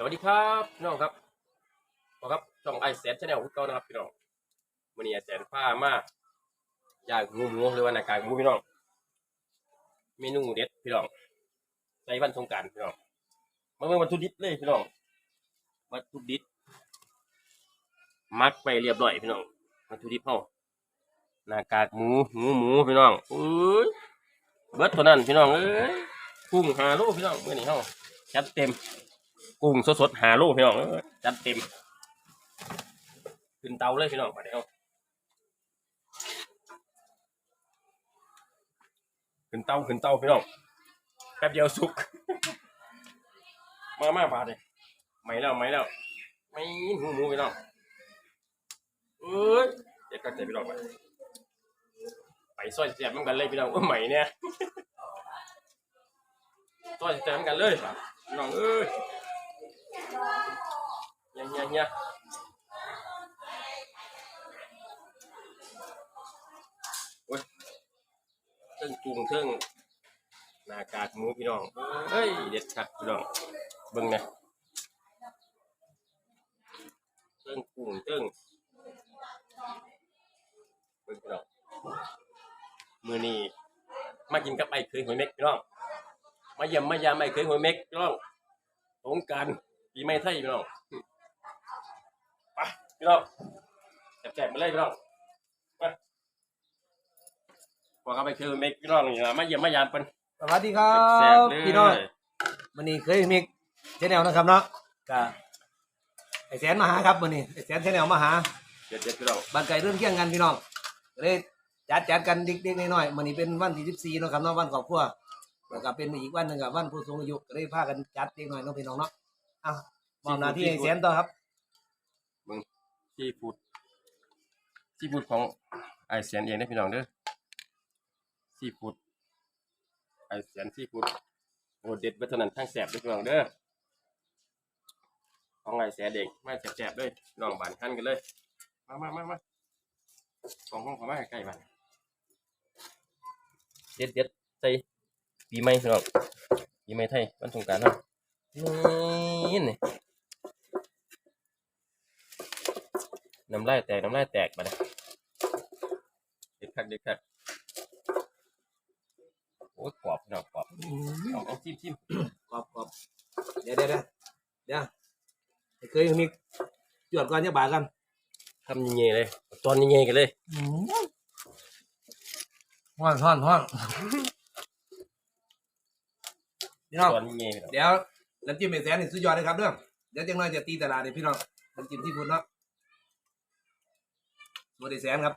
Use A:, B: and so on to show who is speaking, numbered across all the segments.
A: สวัสดีครับพี่น้องครับขอครับช่องไอแสนชาแนลของเรานะครับพี่น้องวันนี้ไอแสนผ้ามาย่างงูหมูหรือว่าหน้ากากหมูพี่น้องเมนูเด็ดพี่น้องใส่วันสงการพี่น้องมาเมื่อวันทุดิบเลยพี่น้องวัตถุดิบมักไปเรียบร้อยพี่น้องวัตถุดิบเฮาหน้ากากหมูหมูหมูพี่น้องอุ้ยเบิดเท่านั้นพี่น้องเอ้ยกุ้งหาโลพี่น้องเมื่อนี้เฮาจัดเต็ม กุ้งสดๆหาลูกพี่น้องจัดเต็ม ขึ้นเตาเลยพี่น้องมาเดี๋ยวขึ้นเตาขึ้นเตาพี่น้องแป๊บเดียวสุก มามาบาดเลยไหมแล้วไหมแล้ว ไม่หูหมูพี่น้องเอ้ยเดี๋ยวก็เจ็บพี่น้องไปไปซอยเสียบมันกันเลยพี่น้องเอ้ยไหมเนี่ยซอยเสียบมันกันเลยพี่น้องเอ้ย nha nha nha ui thân cuồng thân là cạc mũ พี่น้องเฮ้ย เด็ดขัดพี่น้องเบิ่งนะเทิงกุ้งเทิงเบิ่งพี่น้องมือนี้มากินกับไอ้เคยหอยเม็กพี่น้อง มาเยี่ยมมายามไอ้เคยหอยเม็กพี่น้องสงการ ปีใหม่ไทยพี่น้องไปพี่น้องแจกๆมาเลยพี่น้องมาบอกเอาไปคือเมกพี่น้องนี่นะมาเยี่ยมมายามเป็น
B: สวัสดีครั
A: แจก
B: บ
A: ๆเลย
B: พี่น้องวันนี้เคยมีเชนแนลนะครับเนาะกับไอแสนมาหาครับวันนี้ไอแสนเชนแนลมาหา
A: เด็ดๆพี่น้อง
B: บ้านไก่เรื่องเที่ยงกันพี่น้องก็เลยจัดจัดกันเด็กๆน้อยๆวันนี้เป็นวันที่สิบสี่เนาะครับเนาะวันครอบครัวแล้วก็เป็นอีกวันหนึ่งกับวันผู้สูงอายุก็เลยพากันจัดเด็กหน่อยเน้องพี่น้องเนาะ อะมอบหน้าที่ไอแสนต่อครับ
A: ซีฟูดซีฟูดของไอเสียนเองนะพี่น้องเด้อซีฟูดไอเสียนซีฟูดโอ้เด็ดเบดเท่านั้นทั้งแสบเด้อพี่น้องเด้อของไอเสียเด็กมาแสบๆเลยพี่น้องบานขั้นกันเลย มามามามาของห้องเขามาใกล้ๆบ้านเด็ดเด็ดๆใส่ปีใหม่พี่น้องปีใหม่ไทยวันสงกรานต์เนาะ นี่นี่น้ำลายแตก น้ำลายแตกมาเลยเด็ดคักเด็ดคักโอ้ยกรอบพี่น้องกรอบเอาเอาจิ้มจิ้ม
B: กรอบกรอบเดี๋ยวเดี๋ยวเดี๋ยวเดี๋ยวไอ้เคยมีจวดก่อนจะบากัน
A: ทำยังไงเลย ตอนยังไงกันเลย
B: ห้อนห้อนห้อนพี่น้อง
A: ตอนยังไงพี่น้อง
B: เดี๋ยว น้ำจิ้มเมแสนนี่สุดยอดเลยครับเด้อเดี๋ยวจังน้อยจะตีตลาดเลยพี่น้องน้ำจิ้มที่พุ่นเนาะสวัสดีแสนครับ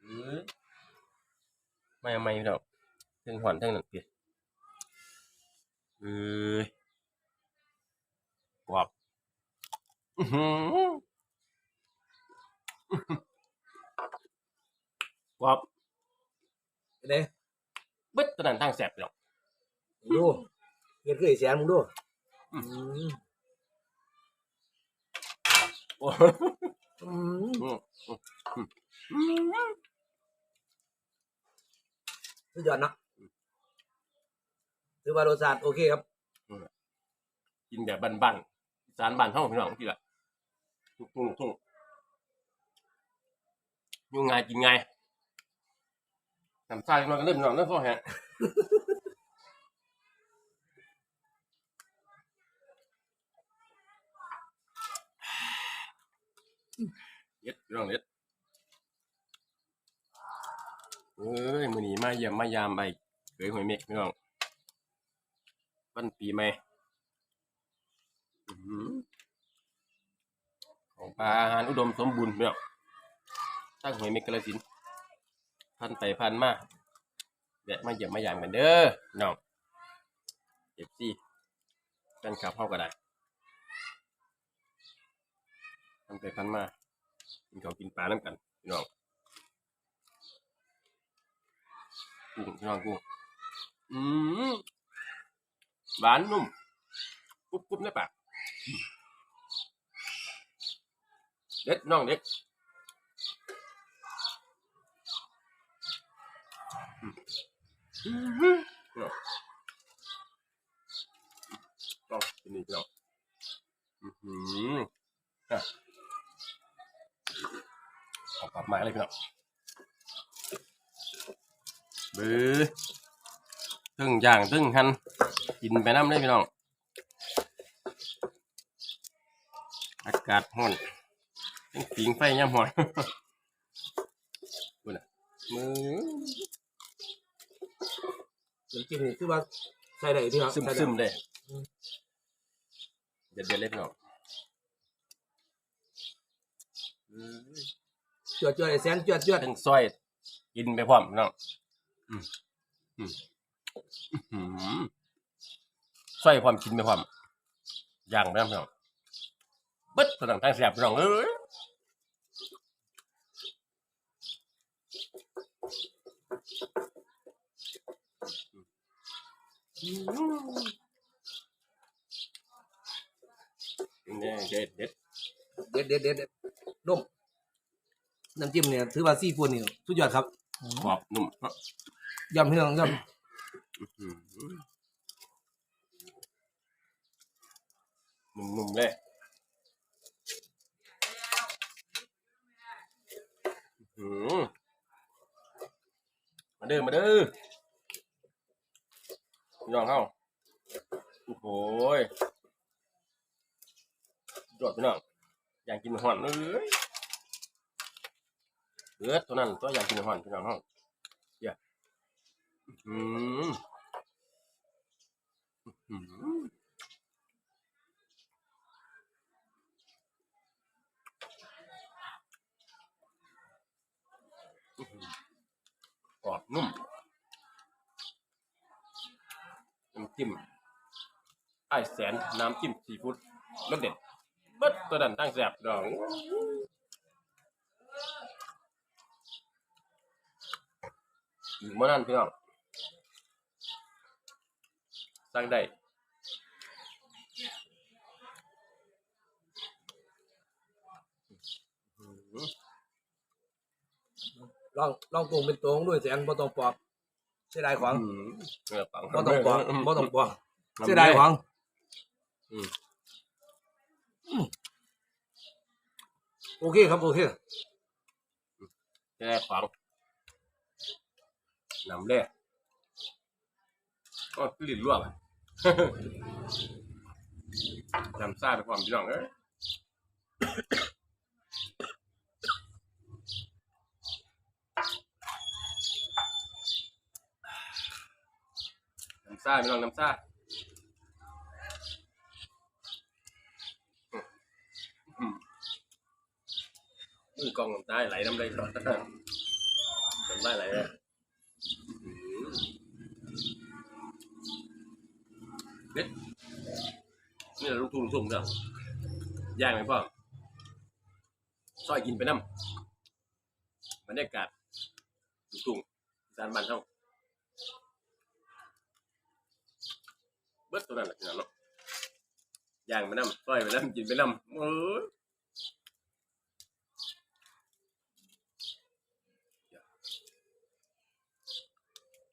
A: เอ้ยไม่เอาไม่พี่น้องเทั้งหอนเทั้งหนังเปียเอ้ยกรอบอื้อหือกรอบ
B: เด้
A: เบิดตอนนั้นทางแสบพี่น้อง
B: ดูเงินคือไอ้แสนมึงดู
A: อื
B: อืม
A: โอ้
B: อืมสุดยอดเนาะถือว่ารสชาติโอเคครับ
A: กินแบบบ้านๆอีสารบ้านเฮาพี่น้องพี่ละทุ่งทุ่งทุ่งอยู่ง่ายกินง่ายน้ำชาพี่น้องก็เริ่มน้องเริ่มพ่อแฮะเย็ดพี่ น้องเย็ดเอ้ยมือนี้มาเยี่ยมมายามไปเคยหวยเม็กพี่น้องวันปีใหม่ของปลาอาหารอุดมสมบูรณ์เนาะตั้งหวยเมกกาลสินพันไปพันมาแวะมาเยี่ยมมายางกันเด้อน้องเอฟซีแฟนคลับเข้าก็ได้พันไปพันมา กินข้าวกินปลาน้ำกันพี่น้องกุ้งพี่น้องกุ้งอืมหวานนุ่มกรุบกรุบในปากเด็ดน้องเด็ดอืมอืมเนาะ เลย พี่น้องเบื้อตึ้งย่างตึ้งหันกินไปน้ำเลยพี่น้อง อากาศร้อนยังปิงไฟย่ำหอนดูนะมือ
B: น้ำจิ้มนี่คือว่าใส่ได้ที่ครับ
A: ซึม
B: ใส่ได้
A: ซึมๆเลยเด็ดเด็ดๆเลยพี่น้องอืม
B: จ วดจวดไอ้แสนจวดจวด
A: ทั้งซอย กินไปพร้อมพี่น้องอืมอืมอื้อหือซอยพร้อมกินไปพร้อมย่างไปน้ำพี่น้องเบิดตัวหนังทางแสบพี่น้องเอ้ยเนี่ยเด็ดเด็ด
B: เด็ดเด็ดเด็ดเด็ดนุ่ม น้ำจิ้มเนี่ยถือว่าซีฟู้ดนี่สุดยอดครับ
A: กรอบนุ่ม
B: ยำพี่น้องย
A: อื้อหือนุ่มๆเลยอื้อหือมาเด้อมาเด้อพี่น้องเข้าโอ้โหยยอดพี่น้องอยากกินหอนเอ้ย เลือดตัวนั้นตัวอยากกินหอนพี่น้องเข้าเดี๋ยวอืมอืมกรอบนุ่มน้ำจิ้มไอแสนน้ำจิ้มซีฟู้ดรสเด็ดเบิดตัวนั้นตั้งแสบดองอีก เมื่อนั้นพี่น้องสั่งได้ำ
B: ลองลองปรุงเป็นตัวของด้วยแสนบ่ต้องปอกเสียดายของ
A: อืมเออปัง
B: บ่ต้องปอกบ่ต้องปอก
A: ทำ
B: เสียดายของ
A: อืม
B: อืมโอเคครับโอเค
A: เสียดายของ นำเลยก็กลิ่นรั่วไปนำซ่าไปความพี่น้องเอ้ยนำซาพี่น้องน้ำซาอืมมือกองน้ำตาไหลน้ำได้ก่อนน้ำได้ไหลเลยอืม เด็ดนี่แหละลูกทุ่งลูกทุ่งเด้อย่างไหมพ่อซอยกินไปน้ำบรรยากาศลูกทุ่งอีสานบ้านเฮาเบิดตัวนั้นแหละพี่น้องเนาะย่างไปน้ำซอยไปน้ำกินไปน้ำเอ้ย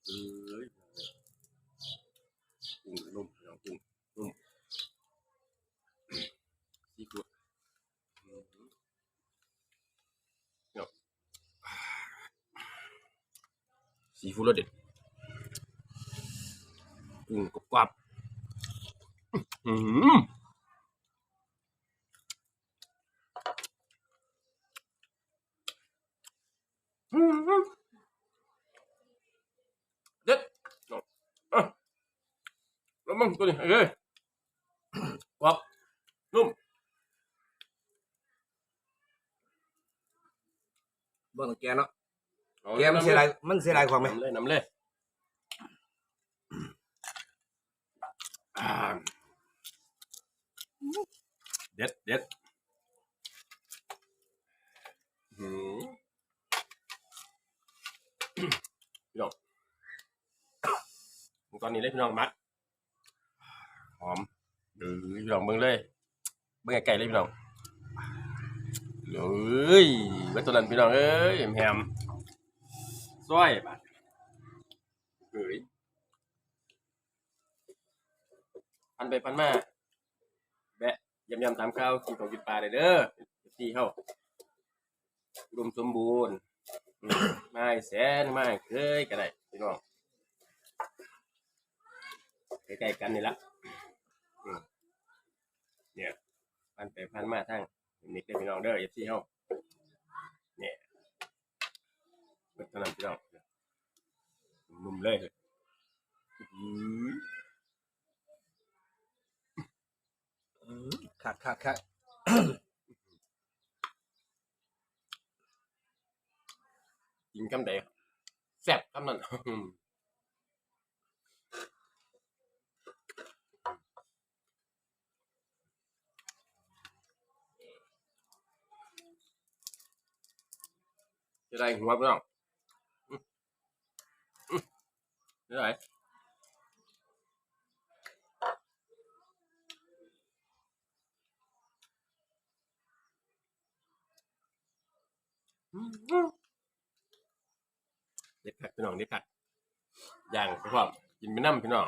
A: เอ้ยกุ้งนุ่มน้องกุ้งนุ่มซีฟู้ดอืมเนาะซีฟู้ดรสเด็ดกุ้งกรอบๆอืมอืม เด็ดเอาอะแล้ว มึงตัวนี้เอ้ยกรอบนุ่ม
B: เบ่งแกเนาะแกมันเสียดายมันเสียดายของไหม
A: น้ำเลยน้ำเลยเด็ดเด็ดหืมพี่น้องตอนนี้เลยพี่น้องมัด หอมเออพี่น้องเบิ่งเลย เบิ่งไก่เลยพี่น้องเอ้ยเบิ่งตัวนั้นพี่น้องเอ้ยแฮมๆซอยบาดเฮ้ยพันไปพันมาแบะยำๆตามข้าวกินของกินปลาเลยเด้อที่เข้าอุดมสมบูรณ์ไม่แสนไม่เคยก็ได้พี่น้องใกล้ๆกันนี่ละอืมเนี่ย พันไปพันมาทั้งนิกได้อพี่น้องเด้อเอฟซีเฮาเนี่ยเบิดเท่านั้นพี่น้องนุ่มๆเลยอื้อ
B: ขาดขาดขาด
A: กินคำใดแซ่บคำนั้น จะได้หัวพี่น้องอื้ออื้อจะได้เด็ดผักพี่น้องเด็ดผักย่างไปพร้อมกินไปน้ำพี่น้อง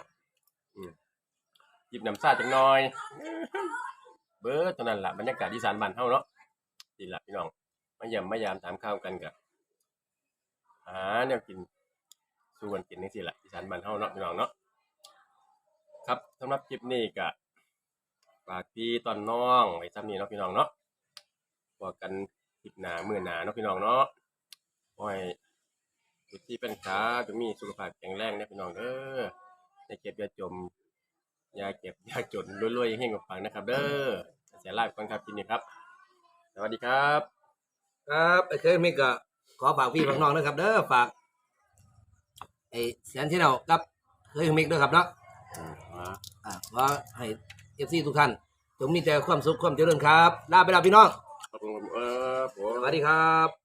A: อืมจิบน้ำซาจังน่อย เบิร์ตอนนั้นละบรรยากาศอีสานบ้านเฮาเนาะดีละพี่น้องมาเยี่ยมมายามถามข้าวกันกับ หาแนวกินสู้กันกินนี่สิแหละอีสานบ้านเฮาเนาะพี่น้องเนาะครับสำหรับคลิปนี้ก็ฝากพี่ตอนน้องไว้ซ้ำนี้เนาะพี่น้องเนาะพอกันคลิปหน้ามื้อหนาเนาะพี่น้องเนาะขอให้ทุกที่เป็นขาจงมีสุขภาพแข็งแรงนะพี่น้องเด้ออย่าเก็บอย่าจมอย่าเก็บอย่าจนรวยๆยังให้กับฟังนะครับเด้อเสียลาบก่อนครับกินนี่ครับ สวัสดีครับ
B: ครับไอ้เคยมิกก็ ขอฝากพี่ฝากน้องนะครับ เด้อฝากไอ้แสนที่เรากับเคยมิกด้วยครับเนาะอ่าขอให้เอฟซีทุกท่านจงมีแต่ความสุขความเจริญครับลาไปแล้วพี่น้อง
A: ขอบคุณครับเออผม
B: สวัสดีครับ